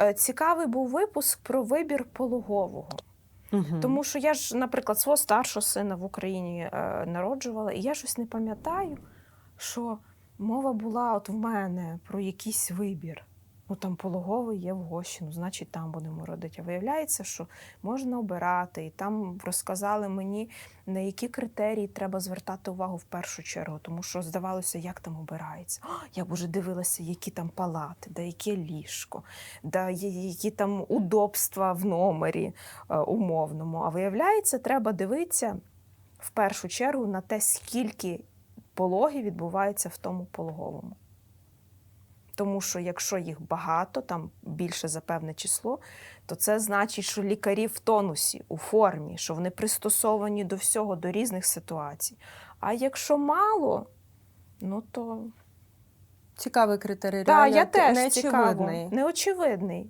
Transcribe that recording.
Е, Цікавий був випуск про вибір пологового. Угу. Тому що я ж, наприклад, свого старшого сина в Україні е, народжувала, і я щось не пам'ятаю, що мова була от в мене про якийсь вибір. Ну там пологовий є в Гощину, значить там будемо родити. А виявляється, що можна обирати, і там розказали мені, на які критерії треба звертати увагу в першу чергу, тому що здавалося, як там обирається. О, я б уже дивилася, які там палати, да яке ліжко, да які там удобства в номері е, умовному. А виявляється, треба дивитися в першу чергу на те, скільки пологів відбувається в тому пологовому. Тому що якщо їх багато, там більше за певне число, то це значить, що лікарі в тонусі, у формі, що вони пристосовані до всього, до різних ситуацій. А якщо мало, ну то Цікавий критерій. так, я теж неочевидний. цікаво. Неочевидний.